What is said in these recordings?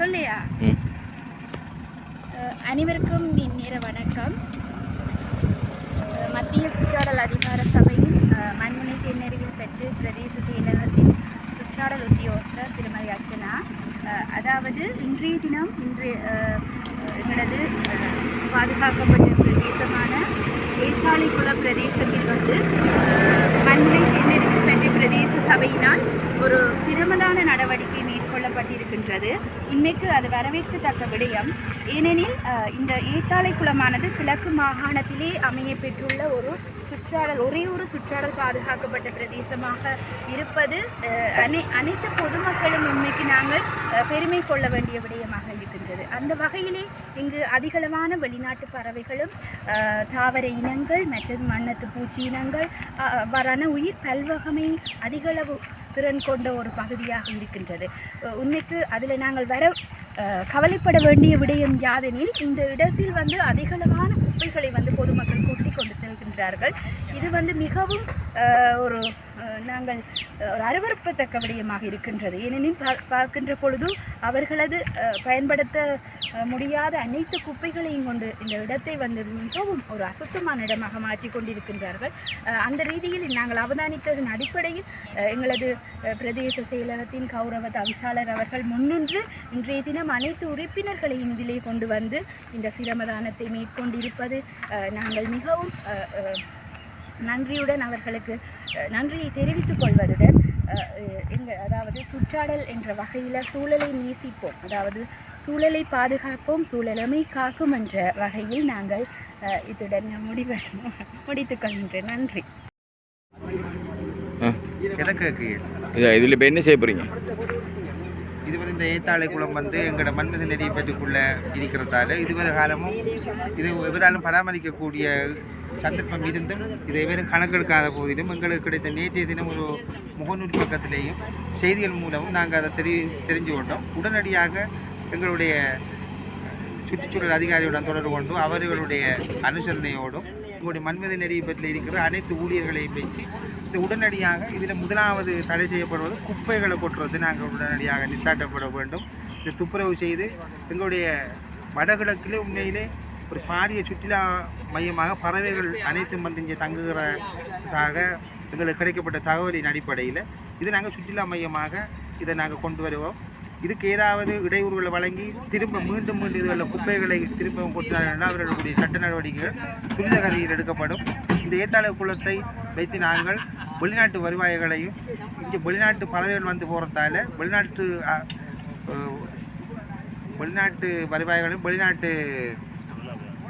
சொல்லையா? அனைவருக்கும் இந்நேர வணக்கம். மத்திய சுற்றாடல் அதிகார சபையின் மண்முனை தென்னறிவில் பெற்று பிரதேச செயலகத்தின் சுற்றாடல் உத்தியோகஸ்தர் திருமதி அர்ச்சனா. அதாவது இன்றைய தினம் இன்று எங்களது பாதுகாக்கப்பட்ட பிரதேசமான ஏற்காலிக்குள பிரதேசத்தில் வந்து மண்முனை தென்னறிவில் பெற்று பிரதேச சபையினால் ஒரு சிரமதான நடவடிக்கை மேற்கொள்ளப்பட்டிருக்கின்றது உண்மைக்கு அது வரவேற்கத்தக்க விடயம். ஏனெனில் இந்த ஏத்தாலை குளமானது கிழக்கு மாகாணத்திலே அமைய பெற்றுள்ள ஒரு சுற்றாடல் ஒரே ஒரு சுற்றாடல் பாதுகாக்கப்பட்ட பிரதேசமாக இருப்பது அனை அனைத்து பொதுமக்களும் உண்மைக்கு நாங்கள் பெருமை கொள்ள வேண்டிய விடயமாக இருக்கின்றது. அந்த வகையிலே இங்கு அதிகளவான வெளிநாட்டு பறவைகளும் தாவர இனங்கள் மற்றும் மண்ணத்து பூச்சி இனங்கள் வரான அவ்வாறான உயிர் பல்வகமை அதிகளவு திறன் கொண்ட ஒரு பகுதியாக இருக்கின்றது. உண்மைக்கு அதில் நாங்கள் வர கவலைப்பட வேண்டிய விடயம் யாதெனில் இந்த இடத்தில் வந்து அதிகளவான குப்பைகளை வந்து பொதுமக்கள் கொட்டி கொண்டு செல்கின்றார்கள். இது வந்து மிகவும் ஒரு நாங்கள் ஒரு அருவருப்பத்தக்க விடயமாக இருக்கின்றது. ஏனெனில் பா- பார்க்கின்ற பொழுது அவர்களது பயன்படுத்த முடியாத அனைத்து குப்பைகளையும் கொண்டு இந்த இடத்தை வந்து மிகவும் ஒரு அசுத்தமான இடமாக மாற்றி கொண்டிருக்கின்றார்கள். அந்த ரீதியில் நாங்கள் அவதானித்ததன் அடிப்படையில் எங்களது பிரதேச செயலகத்தின் கௌரவ தவிசாளர் அவர்கள் முன்னின்று இன்றைய தினம் அனைத்து உறுப்பினர்களையும் இதிலே கொண்டு வந்து இந்த சிரமதானத்தை மேற்கொண்டிருப்பது நாங்கள் மிகவும் நன்றியுடன் அவர்களுக்கு நன்றியை தெரிவித்துக் கொள்வதுடன் அஹ், அஹ், எங்க அதாவது சுற்றாடல் என்ற வகையில் சூழலை நேசிப்போம். அதாவது சூழலை பாதுகாப்போம் சூழலமை காக்கும் என்ற வகையில் நாங்கள் அஹ், இத்துடன் முடிவு முடித்துக் கொள்கின்றேன் நன்றி. இதில் இப்போ என்ன செய்ய போகிறீங்க இது வந்து இந்த ஏத்தாளை குளம் வந்து எங்களோட மன்மதி நெறியை இருக்கிறதால இதுவரை காலமும் இது எவராலும் பராமரிக்கக்கூடிய சந்தர்ப்பம் இருந்தும் இதை வெறும் கணக்கெடுக்காத போதிலும் எங்களுக்கு கிடைத்த நேற்றைய தினம் ஒரு முகநூல் பக்கத்திலேயும் செய்திகள் மூலமும் நாங்கள் அதை தெரி தெரிஞ்சு கொண்டோம் உடனடியாக எங்களுடைய சுற்றுச்சூழல் அதிகாரியுடன் தொடர்பு கொண்டு அவர்களுடைய அனுசரணையோடும் உங்களுடைய மண்மித நெறியை பற்றி இருக்கிற அனைத்து ஊழியர்களையும் பேசி இது உடனடியாக இதில் முதலாவது தடை செய்யப்படுவது குப்பைகளை கொட்டுறது நாங்கள் உடனடியாக நித்தாட்டப்பட வேண்டும். இதை துப்புரவு செய்து எங்களுடைய வடகிழக்கிலே உண்மையிலே ஒரு பாரிய சுற்றுலா மையமாக பறவைகள் அனைத்தும் வந்து இங்கே தங்குகிறதாக எங்களுக்கு கிடைக்கப்பட்ட தகவலின் அடிப்படையில் இது நாங்கள் சுற்றுலா மையமாக இதை நாங்கள் கொண்டு வருவோம். இதுக்கு ஏதாவது இடையூறுகளை வழங்கி திரும்ப மீண்டும் மீண்டும் இதுகளில் குப்பைகளை திரும்ப கொட்டினார்கள் அவர்களுடைய சட்ட நடவடிக்கைகள் துரித கதியில் எடுக்கப்படும். இந்த ஏத்தாள குளத்தை வைத்து நாங்கள் வெளிநாட்டு வருவாய்களையும் இங்கே வெளிநாட்டு பறவைகள் வந்து போகிறதால வெளிநாட்டு வெளிநாட்டு வருவாய்களையும் வெளிநாட்டு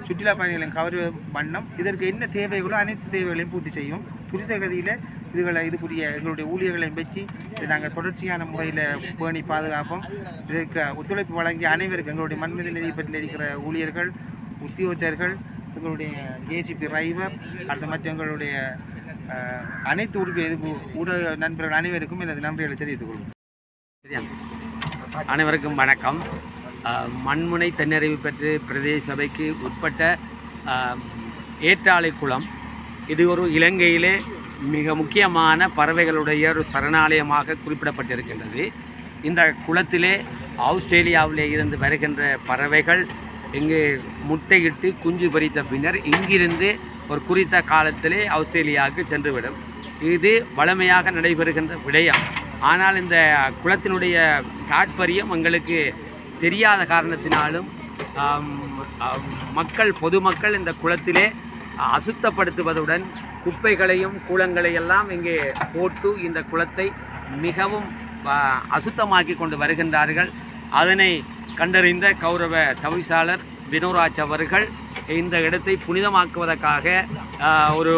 சுற்றுலா பயணிகளின் கவர்வு வண்ணம் இதற்கு என்ன தேவைகளோ அனைத்து தேவைகளையும் பூர்த்தி செய்யும். துரித கதியில் இதுகளை இதுக்குரிய எங்களுடைய ஊழியர்களையும் வச்சு இதை நாங்கள் தொடர்ச்சியான முறையில் பேணி பாதுகாப்போம். இதற்கு ஒத்துழைப்பு வழங்கிய அனைவருக்கும் எங்களுடைய மண்மித நிலையப்பட்டில் இருக்கிற ஊழியர்கள் உத்தியோகத்தர்கள் எங்களுடைய ஏசிபி டிரைவர் அடுத்த மற்ற எங்களுடைய அனைத்து உறுப்பினர் இது ஊடக நண்பர்கள் அனைவருக்கும் எனது நன்றிகளை தெரிவித்துக் கொள்வோம் சரியா? அனைவருக்கும் வணக்கம். மண்முனை தன்னிறைவு பெற்று பிரதேச சபைக்கு உட்பட்ட ஏற்றாலை குளம். இது ஒரு இலங்கையிலே மிக முக்கியமான பறவைகளுடைய ஒரு சரணாலயமாக குறிப்பிடப்பட்டிருக்கின்றது. இந்த குளத்திலே ஆஸ்திரேலியாவிலே இருந்து வருகின்ற பறவைகள் இங்கு முட்டையிட்டு குஞ்சு பறித்த பின்னர் இங்கிருந்து ஒரு குறித்த காலத்திலே ஆஸ்திரேலியாவுக்கு சென்றுவிடும். இது வளமையாக நடைபெறுகின்ற விடயம். ஆனால் இந்த குளத்தினுடைய தாற்பயம் எங்களுக்கு தெரியாத காரணத்தினாலும் மக்கள் பொதுமக்கள் இந்த குளத்திலே அசுத்தப்படுத்துவதுடன் குப்பைகளையும் கூலங்களையெல்லாம் இங்கே போட்டு இந்த குளத்தை மிகவும் அசுத்தமாக்கி கொண்டு வருகின்றார்கள். அதனை கண்டறிந்த கௌரவ தவிசாளர் வினோராஜ் அவர்கள் இந்த இடத்தை புனிதமாக்குவதற்காக ஒரு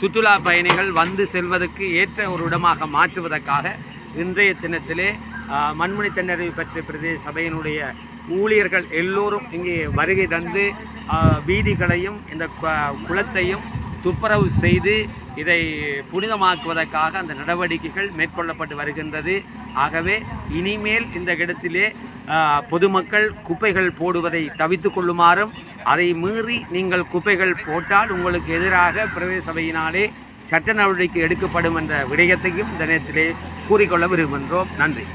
சுற்றுலா பயணிகள் வந்து செல்வதற்கு ஏற்ற ஒரு இடமாக மாற்றுவதற்காக இன்றைய தினத்திலே மண்மணி தென்னறிவு பெற்ற பிரதேச சபையினுடைய ஊழியர்கள் எல்லோரும் இங்கே வருகை தந்து வீதிகளையும் இந்த குளத்தையும் துப்புரவு செய்து இதை புனிதமாக்குவதற்காக அந்த நடவடிக்கைகள் மேற்கொள்ளப்பட்டு வருகின்றது. ஆகவே இனிமேல் இந்த இடத்திலே பொதுமக்கள் குப்பைகள் போடுவதை தவித்து கொள்ளுமாறும் அதை மீறி நீங்கள் குப்பைகள் போட்டால் உங்களுக்கு எதிராக பிரதேச சபையினாலே சட்ட நடவடிக்கை எடுக்கப்படும் என்ற விடயத்தையும் இந்த நேரத்திலே கூறிக்கொள்ள விரும்புகின்றோம். நன்றி.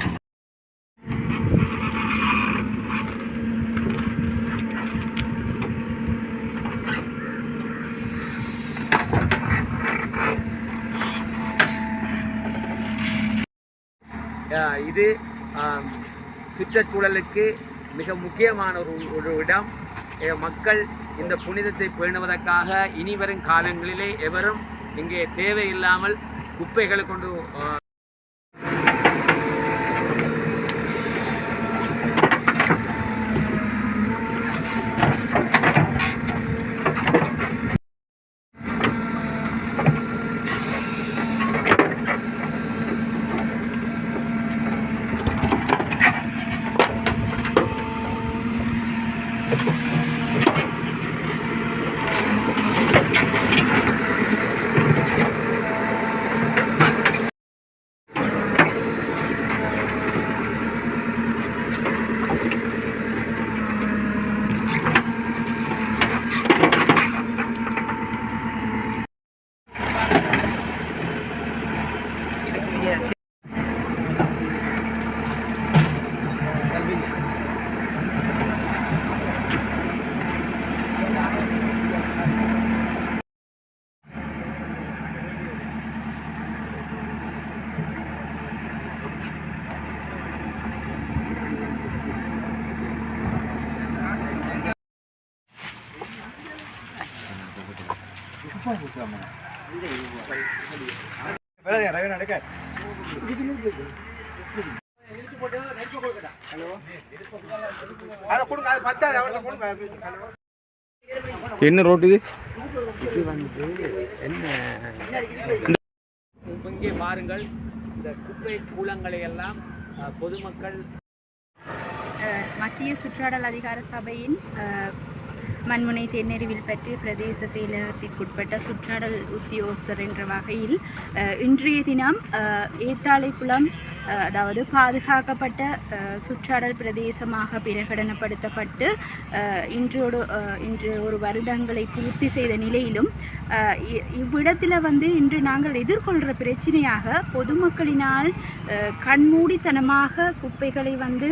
இது சுற்றுச்சூழலுக்கு மிக முக்கியமான ஒரு ஒரு இடம். மக்கள் இந்த புனிதத்தை பேணுவதற்காக இனி வரும் காலங்களிலே எவரும் இங்கே தேவையில்லாமல் குப்பைகளை கொண்டு என்ன ரோட்டு இது? இது வந்து என்ன இங்கே பாருங்கள் இந்த குப்பை கூலங்களை எல்லாம் பொதுமக்கள் மத்திய சுற்றாடல் அதிகார சபையின் மண்முனை தென்னெருவில் பற்றி பிரதேச செயலகத்திற்குட்பட்ட சுற்றாடல் உத்தியோகஸ்தர் என்ற வகையில் இன்றைய தினம் ஏத்தாளை ஏத்தாளைக்குளம் அதாவது பாதுகாக்கப்பட்ட சுற்றாடல் பிரதேசமாக பிரகடனப்படுத்தப்பட்டு இன்றோடு இன்று ஒரு வருடங்களை பூர்த்தி செய்த நிலையிலும் இ- இவ்விடத்தில் வந்து இன்று நாங்கள் எதிர்கொள்கிற பிரச்சனையாக பொதுமக்களினால் கண்மூடித்தனமாக குப்பைகளை வந்து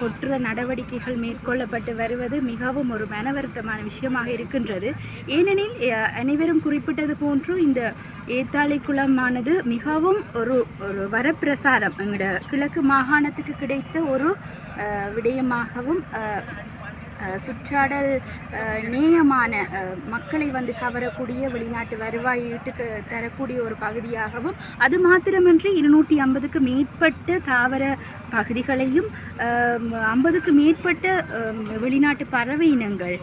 கொற்ற நடவடிக்கைகள் மேற்கொள்ளப்பட்டு வருவது மிகவும் ஒரு மனவருத்தமான விஷயமாக இருக்கின்றது. ஏனெனில் அனைவரும் குறிப்பிட்டது போன்று இந்த ஏத்தாளி குளமானது மிகவும் ஒரு ஒரு வரப்பிரசாரம். எங்களோட கிழக்கு மாகாணத்துக்கு கிடைத்த ஒரு விடயமாகவும் சுற்றாடல் நேயமான மக்களை வந்து கவரக்கூடிய வெளிநாட்டு வருவாய் ஈட்டு தரக்கூடிய ஒரு பகுதியாகவும் அது மாத்திரமின்றி இருநூற்றி ஐம்பதுக்கு மேற்பட்ட தாவர பகுதிகளையும் ஐம்பதுக்கு மேற்பட்ட வெளிநாட்டு பறவை இனங்கள்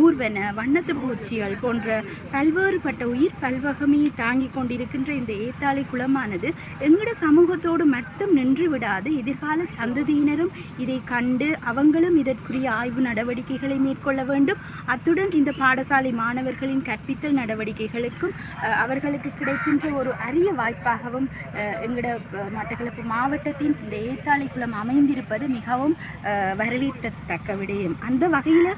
ஊர்வன வண்ணத்து பூச்சிகள் போன்ற பல்வேறுபட்ட உயிர் பல்வகமையை தாங்கி கொண்டிருக்கின்ற இந்த ஏத்தாளி குளமானது எங்கட சமூகத்தோடு மட்டும் நின்று விடாது எதிர்கால சந்ததியினரும் இதை கண்டு அவங்களும் இதற்குரிய ஆய்வு நடவடிக்கைகளை மேற்கொள்ள வேண்டும். அத்துடன் இந்த பாடசாலை மாணவர்களின் கற்பித்தல் நடவடிக்கைகளுக்கும் அவர்களுக்கு கிடைக்கின்ற ஒரு அரிய வாய்ப்பாகவும் எங்களோட மட்டக்களப்பு மாவட்டத்தின் இந்த ஏத்தாளி அமைந்திருப்பது மிகவும் வரவேற்கத்தக்க விடயம். அந்த வகையில்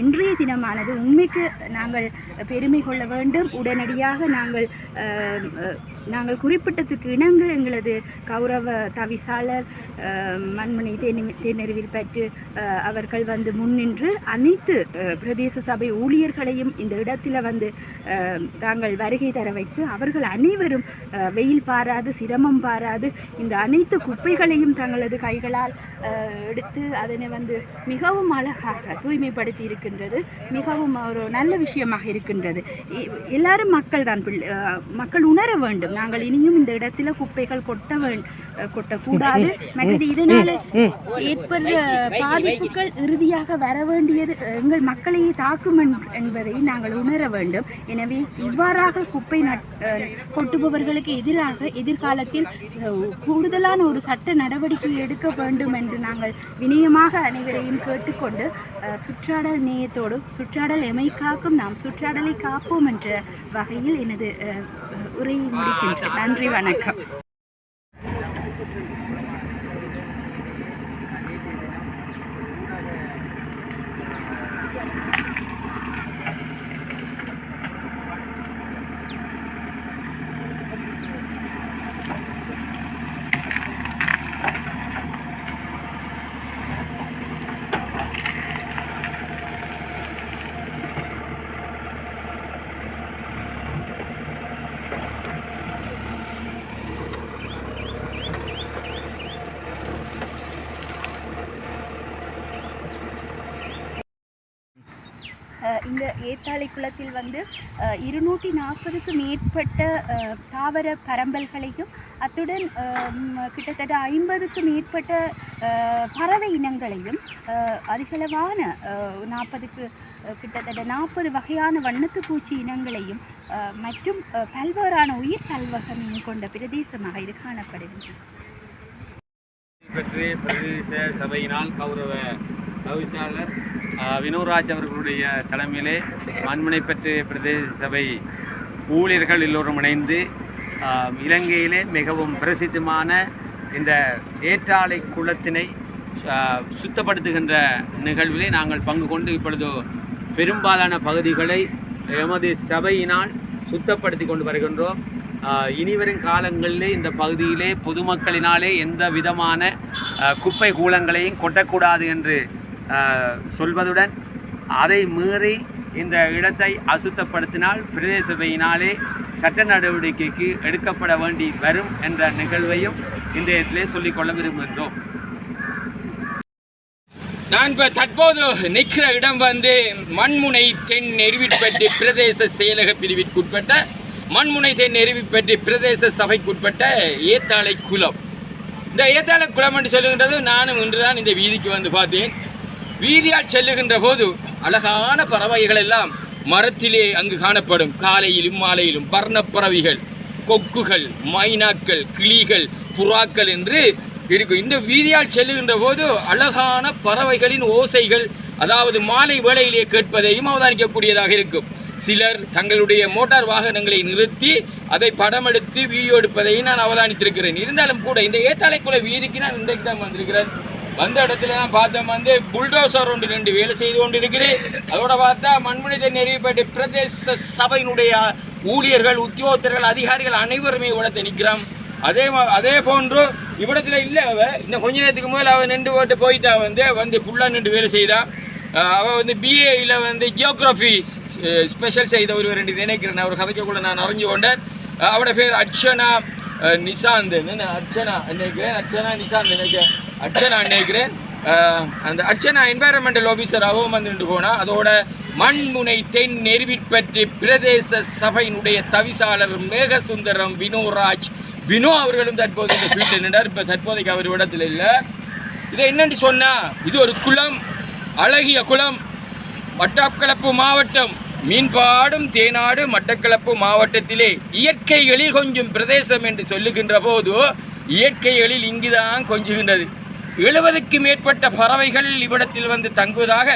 இன்றைய தினமானது உண்மைக்கு நாங்கள் பெருமை கொள்ள வேண்டும். உடனடியாக நாங்கள் நாங்கள் குறிப்பிட்டதுக்கு இணங்க எங்களது கௌரவ தவிசாளர் மண்மணி தேனி தேனறிவில் பெற்று அவர்கள் வந்து முன்னின்று அனைத்து பிரதேச சபை ஊழியர்களையும் இந்த இடத்தில் வந்து தாங்கள் வருகை தர வைத்து அவர்கள் அனைவரும் வெயில் பாராது சிரமம் பாராது இந்த அனைத்து குப்பைகளையும் தங்களது கைகளால் எடுத்து அதனை வந்து மிகவும் அழகாக தூய்மைப்படுத்தி இருக்கின்றது மிகவும் ஒரு நல்ல விஷயமாக இருக்கின்றது. எல்லாரும் மக்கள் தான் பிள்ளை- மக்கள் உணர வேண்டும். நாங்கள் இனியும் இந்த இடத்துல குப்பைகள் கொட்ட வேண்டும் கொட்டக்கூடாது. மற்றது இதனால் ஏற்படுற பாதிப்புகள் இறுதியாக வர வேண்டியது எங்கள் மக்களையே தாக்கும் என்பதை நாங்கள் உணர வேண்டும். எனவே இவ்வாறாக குப்பை நட்- கொட்டுபவர்களுக்கு எதிராக எதிர்காலத்தில் கூடுதலான ஒரு சட்ட நடவடிக்கை எடுக்க வேண்டும் என்று நாங்கள் வினயமாக அனைவரையும் கேட்டுக்கொண்டு சுற்றாடல் நேயத்தோடும் சுற்றாடல் எமை காக்கும் நாம் சுற்றாடலை காப்போம் என்ற வகையில் எனது அஹ், உரையை முடிக்கின்றேன். நன்றி வணக்கம். ஏத்தாளை குளத்தில் வந்து அஹ், இருநூற்றி நாற்பதுக்கு மேற்பட்ட அஹ், தாவர பரம்பல்களையும் அத்துடன் கிட்டத்தட்ட ஐம்பதுக்கு மேற்பட்ட பறவை இனங்களையும் அஹ், அதிகளவான நாற்பதுக்கு கிட்டத்தட்ட நாற்பது வகையான வண்ணத்து பூச்சி இனங்களையும் அஹ், மற்றும் அஹ், பல்வேறான உயிர் பல்வகமையும் கொண்ட பிரதேசமாக இது காணப்படுகின்றது. பற்றி பிரதேச சபையினால் கௌரவ தவிசாளர் வினோராஜ் அவர்களுடைய தலைமையிலே மண்முனை பெற்று பிரதேச சபை ஊழியர்கள் எல்லோரும் இணைந்து இலங்கையிலே மிகவும் பிரசித்தமான இந்த ஏற்றாலை குளத்தினை சுத்தப்படுத்துகின்ற நிகழ்விலே நாங்கள் பங்கு கொண்டு இப்பொழுது பெரும்பாலான பகுதிகளை எமது சபையினால் சுத்தப்படுத்தி கொண்டு வருகின்றோம். இனிவரும் காலங்களிலே இந்த பகுதியிலே பொதுமக்களினாலே எந்த விதமான குப்பை கூலங்களையும் கொட்டக்கூடாது என்று சொல்வதுடன் அதை மீறி இந்த இடத்தை அசுத்தப்படுத்தினால் பிரதேச சபையினாலே சட்ட நடவடிக்கைக்கு எடுக்கப்பட வேண்டி வரும் என்ற நிகழ்வையும் இந்த இடத்திலே சொல்லிக்கொள்ள விரும்புகின்றோம். நான் இப்போ தற்போது நிற்கிற இடம் வந்து மண்முனை தென் நெருவிப்பட்டி பிரதேச செயலக பிரிவிற்குட்பட்ட மண்முனை தென் நெருவிப்பட்டி பிரதேச சபைக்குட்பட்ட ஏத்தாளை குளம். இந்த ஏத்தாளை குளம் என்று சொல்லுகின்றது நானும் இன்றுதான் இந்த வீதிக்கு வந்து பார்த்தேன். வீதியால் செல்லுகின்ற போது அழகான பறவைகள் எல்லாம் மரத்திலே அங்கு காணப்படும். காலையிலும் மாலையிலும் வர்ணப்பறவைகள் கொக்குகள் மைனாக்கள் கிளிகள் புறாக்கள் என்று இருக்கும். இந்த வீதியால் செல்லுகின்ற போது அழகான பறவைகளின் ஓசைகள் அதாவது மாலை வேளையிலே கேட்பதையும் அவதானிக்கக்கூடியதாக இருக்கும். சிலர் தங்களுடைய மோட்டார் வாகனங்களை நிறுத்தி அதை படம் எடுத்து வீடியோ எடுப்பதையும் நான் அவதானித்திருக்கிறேன். இருந்தாலும் கூட இந்த ஏத்தாளைக்குள்ள வீதிக்கு நான் இன்றைக்கு தான் வந்திருக்கிறேன். வந்த இடத்துல தான் பார்த்தோம் வந்து புல்டோசர் ஒன்று ரெண்டு வேலை செய்து கொண்டு இருக்குது அதோட பார்த்தா மண்மனித நெறியப்பட்ட பிரதேச சபையினுடைய ஊழியர்கள் உத்தியோகத்தர்கள் அதிகாரிகள் அனைவருமே இவ்விடத்தை நிற்கிறோம். அதே மா- அதே போன்று இவ்விடத்துல இல்லை அவ. இன்னும் கொஞ்ச நேரத்துக்கு முதல்ல அவள் நின்று போட்டு போயிட்டா வந்து வந்து ஃபுல்லாக நின்று வேலை செய்தா. அவள் வந்து பிஏயில் வந்து ஜியோகிராஃபி ஸ்பெஷல் செய்த ஒரு ரெண்டு நினைக்கிறேன். அவர் கதைக்கக்குள்ள நான் அறிஞ்சு கொண்டேன். அவட பேர் அர்ச்சனா அஹ் நிசாந்த். என்ன அர்ச்சனா நினைக்கிறேன் அர்ச்சனா நிசாந்த் நினைக்கிறேன். அர்ச்சனா நினைக்கிறேன் அந்த அர்ச்சனா என்வாயரன்மெண்டல் ஆஃபீஸராகவும் வந்து போனால் அதோட மண்முனை தென் நெருவிற்பற்றி பிரதேச சபையினுடைய தவிசாளர் மேகசுந்தரம் வினோராஜ் வினோ அவர்களும் தற்போது இந்த ஃபீல்டில் நின்றார். இப்போ தற்போதைக்கு அவர் இடத்துல இல்லை. இதை என்னென்று சொன்னால் இது ஒரு குளம் அழகிய குளம். மட்டக்களப்பு மாவட்டம் மீன்பாடும் தேனாடு மட்டக்களப்பு மாவட்டத்திலே இயற்கைகளில் கொஞ்சம் பிரதேசம் என்று சொல்லுகின்ற போது இயற்கைகளில் இங்குதான் கொஞ்சுகின்றது. எழுபதுக்கு மேற்பட்ட பறவைகள் இவ்விடத்தில் வந்து தங்குவதாக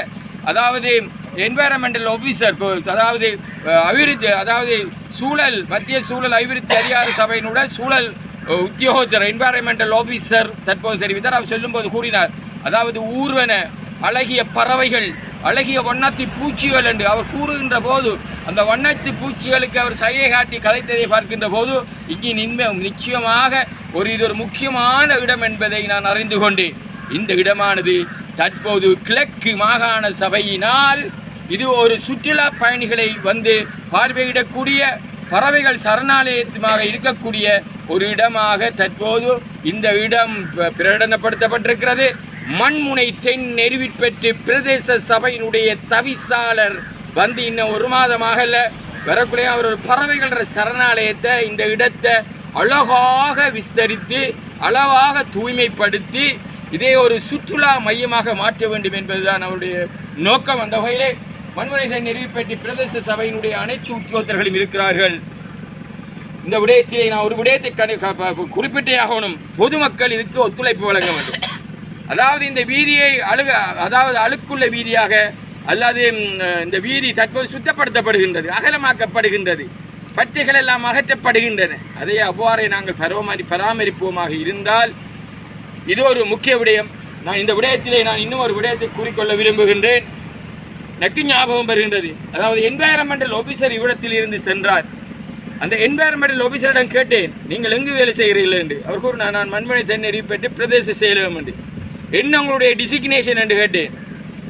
அதாவது என்வாரன்மெண்டல் ஆஃபீஸர் அதாவது அபிவிருத்தி அதாவது சூழல் மத்திய சூழல் அபிவிருத்தி அதிகார சபையினுடன் சூழல் உத்தியோகத்தர் என்வாரன்மெண்டல் ஆஃபீஸர் தற்போது தெரிவித்தார். அவர் சொல்லும்போது கூறினார் அதாவது ஊர்வன அழகிய பறவைகள் அழகிய வண்ணத்தி பூச்சிகள் என்று அவர் கூறுகின்ற போது அந்த வண்ணத்தி பூச்சிகளுக்கு அவர் சையை காட்டி கதைத்ததை பார்க்கின்ற போது இங்கே நின்மை நிச்சயமாக ஒரு இது ஒரு முக்கியமான இடம் என்பதை நான் அறிந்து கொண்டேன். இந்த இடமானது தற்போது கிழக்கு மாகாண சபையினால் இது ஒரு சுற்றுலா பயணிகளை வந்து பார்வையிடக்கூடிய பறவைகள் சரணாலயமாக இருக்கக்கூடிய ஒரு இடமாக தற்போது இந்த இடம் பிரகடனப்படுத்தப்பட்டிருக்கிறது. மண்முனை தென் நெருவிற்பெற்று பிரதேச சபையினுடைய தவிசாளர். வந்து இன்னும் ஒரு மாதமாக இல்லை. வரக்குள்ளே அவர் ஒரு பறவைகள சரணாலயத்தை இந்த இடத்தை அழகாக விஸ்தரித்து அளவாக தூய்மைப்படுத்தி இதை ஒரு சுற்றுலா மையமாக மாற்ற வேண்டும் என்பதுதான் அவருடைய நோக்கம். அந்த வகையிலே மண்முனை நெருவிப்பட்டி பிரதேச சபையினுடைய அனைத்து உத்தியோகத்தர்களும் இருக்கிறார்கள். இந்த விடயத்திலே நான் ஒரு விடயத்தை குறிப்பிட்டே ஆகணும். பொதுமக்கள் இதுக்கு ஒத்துழைப்பு வழங்க வேண்டும். அதாவது இந்த வீதியை அழுக அதாவது அழுக்குள்ள வீதியாக அல்லது இந்த வீதி தற்போது சுத்தப்படுத்தப்படுகின்றது அகலமாக்கப்படுகின்றது பட்டிகள் எல்லாம் அகற்றப்படுகின்றன. அதை அவ்வாறே நாங்கள் பரவமாரி பராமரிப்போமாக இருந்தால் இது ஒரு முக்கிய விடயம். நான் இந்த விடயத்திலே நான் இன்னும் ஒரு விடயத்தை கூறிக்கொள்ள விரும்புகின்றேன். நக்கு ஞாபகம் வருகின்றது. அதாவது என்வாயரமெண்டல் ஆஃபீஸர் இவ்விடத்தில் இருந்து சென்றார். அந்த என்வாயரமெண்டல் ஆஃபீஸரிடம் கேட்டேன் நீங்கள் எங்கு வேலை செய்கிறீர்கள்? என்று. அவர் கூறினார் நான் மண்மனை தென்னறி பெற்று பிரதேச செயலகம் என்று. என்ன உங்களுடைய டிசிக்னேஷன் என்று கேட்டேன்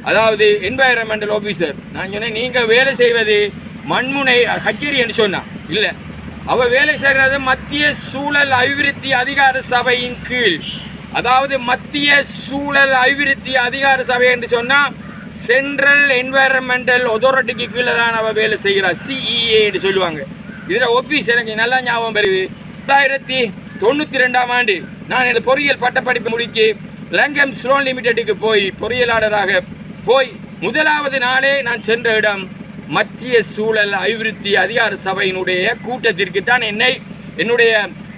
அதாவது என்வாயரமெண்டல் ஆஃபீஸர் நான் சொன்னேன் நீங்கள் வேலை செய்வது மண்முனை கச்சேரி என்று சொன்னான் இல்லை. அவள் வேலை செய்கிறது மத்திய சூழல் அபிவிருத்தி அதிகார சபையின் கீழ். அதாவது மத்திய சூழல் அபிவிருத்தி அதிகார சபை என்று சொன்னால் சென்ட்ரல் என்வாயரன்மெண்டல் ஒதாரிட்டிக்கு கீழே தான் அவள் வேலை செய்கிறாள் சிஇஏ என்று சொல்லுவாங்க. இதில் ஆஃபீஸ் எனக்கு நல்லா ஞாபகம் பெறுது ரெண்டாயிரத்தி தொண்ணூற்றி ரெண்டாம் ஆண்டு நான் எனது பொறியியல் பட்டப்படிப்பு முடித்து லங்கம் ஸ்லோன் லிமிடெடுக்கு போய் பொறியியலாளராக போய் முதலாவது நாளே நான் சென்ற இடம் மத்திய சூழல் அபிவிருத்தி அதிகார சபையினுடைய கூட்டத்திற்கு தான் என்னை என்னுடைய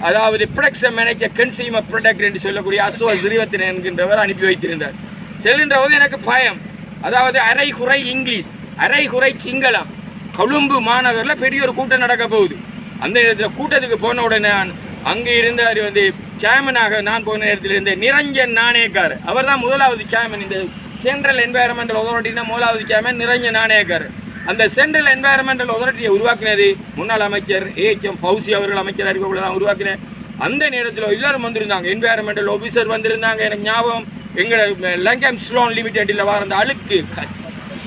அதாவது ப்ரொடக்ஷன் மேனேஜர் கன்சியூமர் ப்ரொடக்ட் என்று சொல்லக்கூடிய அசோ சிறுவத்தின் என்கின்றவர் அனுப்பி வைத்திருந்தார். செல்கின்ற போது எனக்கு பயம். அதாவது அரைகுறை இங்கிலீஷ் அரைகுறை சிங்களம் கொழும்பு மாநகரில் பெரிய ஒரு கூட்டம் நடக்க போகுது. அந்த இடத்துல கூட்டத்துக்கு போன உடனே நான் அங்கே இருந்தார் வந்து சேர்மனாக நான் போன நேரத்திலிருந்து நிரஞ்சன் நாணயக்கார். அவர் தான் முதலாவது சேர்மன் இந்த சென்ட்ரல் என்வாயரமெண்டல் ஒதாரிட்டினா முதலாவது சேர்மன் நிரஞ்சன் நாணயக்கார். அந்த சென்ட்ரல் என்வாயரமெண்டல் ஒதாரிட்டியை உருவாக்கினது முன்னாள் அமைச்சர் ஏஎச்எம் ஃபவுசி அவர்கள் அமைச்சர் அறிவிப்புல தான் உருவாக்கினேன். அந்த நேரத்தில் எல்லாரும் வந்திருந்தாங்க. என்வாயரமெண்டல் ஆஃபீஸர் வந்திருந்தாங்க. எனக்கு ஞாபகம் எங்களோட லங்கம் ஸ்லோன் லிமிடெட்டில் வர அந்த அழுக்கு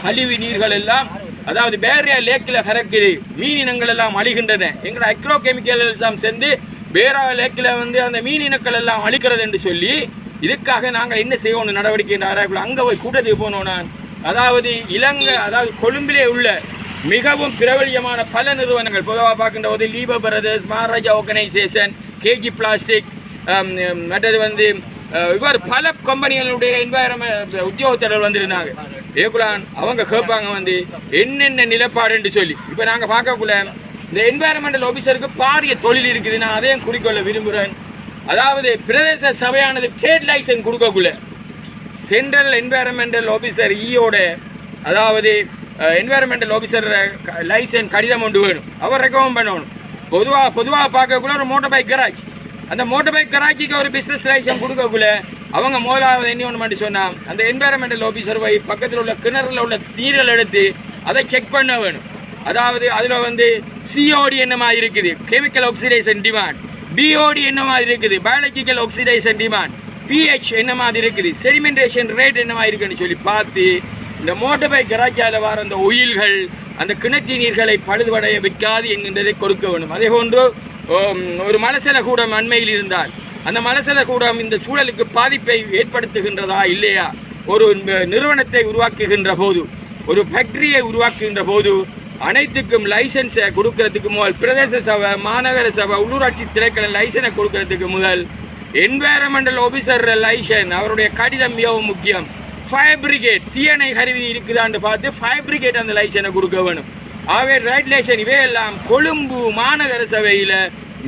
கழிவு நீர்கள் எல்லாம் அதாவது பேரியா லேக்கில் கறக்குது மீனினங்கள் எல்லாம் அழிகின்றன. எங்களோட அக்ரோ கெமிக்கல் எல்லாம் சேர்ந்து பேரா லேக்கில் வந்து அந்த மீனினங்கள் எல்லாம் அழிக்கிறது என்று சொல்லி இதுக்காக நாங்கள் என்ன செய்வோம் நடவடிக்கை ஆராய்க்குள்ள அங்கே போய் கூட்டத்துக்கு போனோம் நான். அதாவது இலங்கை அதாவது கொழும்பிலே உள்ள மிகவும் பிரபலியமான பல நிறுவனங்கள் பொதுவாக பார்க்கின்ற போது லீப brothers Maharaja organisation KG plastic மற்றது வந்து இவ்வாறு பல கம்பெனிகளுடைய என்வாயரமெண்ட் உத்தியோகத்தர்கள் வந்திருந்தாங்க. ஏகுலான் அவங்க கேட்பாங்க வந்து என்னென்ன நிலப்பாடுன்னு சொல்லி. இப்போ நாங்கள் பார்க்கக்குள்ள இந்த என்வாயரமெண்டல் ஆஃபீஸருக்கு பாரிய தொழில் இருக்குது. நான் அதையும் குறிக்கொள்ள விரும்புகிறேன் அதாவது பிரதேச சபையானது ட்ரேட் லைசன்ஸ் கொடுக்கக்குள்ள சென்ட்ரல் என்வாயரமெண்டல் ஆஃபீஸர் ஈயோட அதாவது என்வாயரமெண்டல் ஆஃபீஸர் லைசன்ஸ் கடிதம் ஒன்று வேணும். அவர் ரெக்கமெண்ட் பண்ணணும். பொதுவாக பொதுவாக பார்க்கக்குள்ள ஒரு மோட்டர் பைக் கராஜ் அந்த மோட்டர் பைக் கராச்சிக்கு ஒரு பிஸ்னஸ் லைசன்ஸ் கொடுக்கக்குள்ள அவங்க முதலாவது என்ன ஒன்று மட்டும் சொன்னால் அந்த என்வாயரமெண்டல் ஆஃபீஸர் போய் பக்கத்தில் உள்ள கிணறுல உள்ள நீரல் எடுத்து அதை செக் பண்ண வேணும். அதாவது அதில் வந்து சிஓடி என்னமா இருக்குது? கெமிக்கல் ஆக்சிடைசன் டிமாண்ட் பிஓடி என்ன மாதிரி இருக்குது? பயாலஜிக்கல் ஆக்சிடைசன் டிமாண்ட் பிஹெச் என்ன மாதிரி இருக்குது? செடிமெண்டேஷன் ரேட் என்ன மாதிரி இருக்குன்னு சொல்லி பார்த்து இந்த மோட்டர் பைக் கராச்சியால் வர அந்த உயில்கள் அந்த கிணற்று நீர்களை பழுதுபடைய வைக்காது என்கின்றதை கொடுக்க வேண்டும். அதே போன்று ஒரு மலசல கூடம் அண்மையில் இருந்தால் அந்த மலசல கூடம் இந்த சூழலுக்கு பாதிப்பை ஏற்படுத்துகின்றதா இல்லையா? ஒரு நிறுவனத்தை உருவாக்குகின்ற போது ஒரு ஃபேக்டரியை உருவாக்குகின்ற போது அனைத்துக்கும் லைசன்ஸை கொடுக்கறதுக்கு முதல் பிரதேச சபை மாநகர சபை உள்ளூராட்சி திரைக்கள லைசனை கொடுக்கறதுக்கு முதல் என்வாயரமெண்டல் ஆஃபீஸர் லைசன் அவருடைய கடிதம் மிகவும் முக்கியம். ஃபயர் பிரிகேட் தீயணை கருவி இருக்குதான்னு பார்த்து ஃபயர் பிரிகேட் அந்த லைசனை கொடுக்க வேணும். ஆகவே ரைட் லைசன் இவையெல்லாம் கொழும்பு மாநகர சபையில்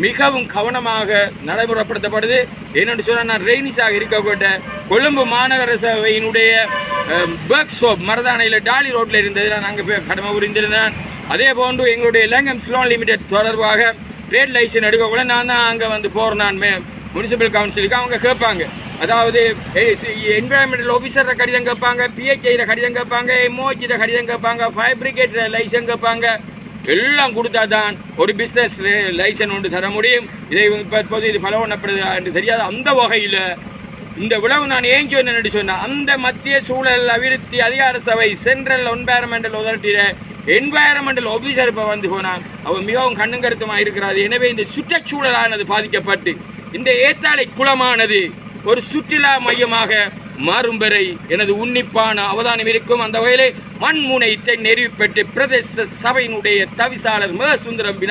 மிகவும் கவனமாக நடைமுறைப்படுத்தப்படுது. என்னென்னு சொன்னால் நான் ரெய்னிஸாக இருக்கக்கூட்ட கொழும்பு மாநகர சபையினுடைய பேக் சோப் மரதானையில் டாலி ரோட்டில் இருந்தது. நான் அங்கே போய் கடமை புரிந்திருந்தேன். அதே போன்று எங்களுடைய லங்கம் ஸ்லோன் லிமிடெட் தொடர்பாக ட்ரேட் லைசன் எடுக்கக்குள்ள நான் தான் அங்கே வந்து போகிறேன் நான் முனிசிபல் கவுன்சிலுக்கு அவங்க கேட்பாங்க. அதாவது என்வரன்மெண்டல் ஆஃபீஸரில் கடிதம் கேட்பாங்க பிஹெச்ஐயில் கடிதம் கேட்பாங்க எம்ஓஹெச்சியில் கடிதம் கேட்பாங்க ஃபயர் பிரிகேட் லைசன் கேட்பாங்க. எல்லாம் கொடுத்தா தான் ஒரு பிஸ்னஸ் லைசன் ஒன்று தர முடியும். இதை இப்போ இப்போது இது பலவண்ணப்படுது என்று தெரியாது. அந்த வகையில் இந்த விளவு நான் ஏங்கி சொன்னேன்னு சொன்னேன் அந்த மத்திய சூழல் அபிவிருத்தி அதிகார சபை சென்ட்ரல் என்வாயரமெண்டல் ஒதாரிட்டியில் என்வாயரமெண்டல் ஆஃபீஸர் இப்போ வந்து போனான். அவன் மிகவும் கண்ணுங்கருத்தமாக இருக்கிறார். எனவே இந்த சுற்றுச்சூழலானது பாதிக்கப்பட்டு இந்த ஏத்தாலை குளமானது ஒரு சுற்றுலா மையமாக மாறும் வரை எனது உன்னிப்பான அவதானம் இருக்கும் அந்த வகையிலே மண்முனை தென் நெறிவுப்பட்டு பிரதேச சபையினுடைய தவிசாளர் மிக சுந்தரம்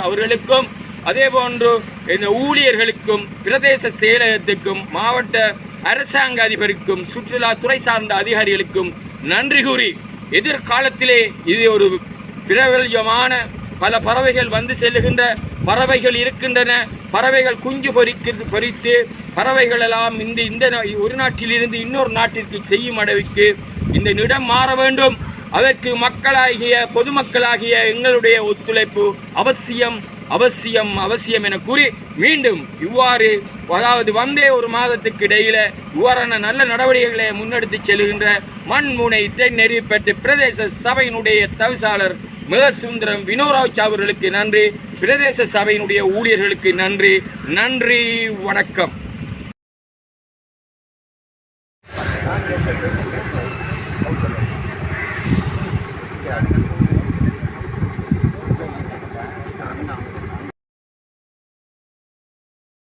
அவர்களுக்கும் அதே போன்று இந்த ஊழியர்களுக்கும் பிரதேச செயலகத்துக்கும் மாவட்ட அரசாங்க அதிபருக்கும் சுற்றுலாத்துறை சார்ந்த அதிகாரிகளுக்கும் நன்றி கூறி எதிர்காலத்திலே இது ஒரு பிரபல்யமான பல பறவைகள் வந்து செல்லுகின்ற பறவைகள் இருக்கின்றன. பறவைகள் குஞ்சு பொறிக்கிறது பொறித்து பறவைகள் எல்லாம் இந்த இந்த நா- ஒரு நாட்டிலிருந்து இன்னொரு நாட்டிற்கு செய்யும் அளவுக்கு இந்த நிடம் மாற வேண்டும். அதற்கு மக்களாகிய பொதுமக்களாகிய எங்களுடைய ஒத்துழைப்பு அவசியம் அவசியம் அவசியம் என கூறி மீண்டும் இவ்வாறு அதாவது வந்தே ஒரு மாதத்துக்கு இடையில் இவ்வாறான நல்ல நடவடிக்கைகளை முன்னெடுத்து செல்கின்ற மண்முனை தென்னெறிப்பட்டு பிரதேச சபையினுடைய தவிசாளர் மிகசுந்தரம் வினோராவ் சாவர்களுக்கு நன்றி. பிரதேச சபையினுடைய ஊழியர்களுக்கு நன்றி. நன்றி வணக்கம்.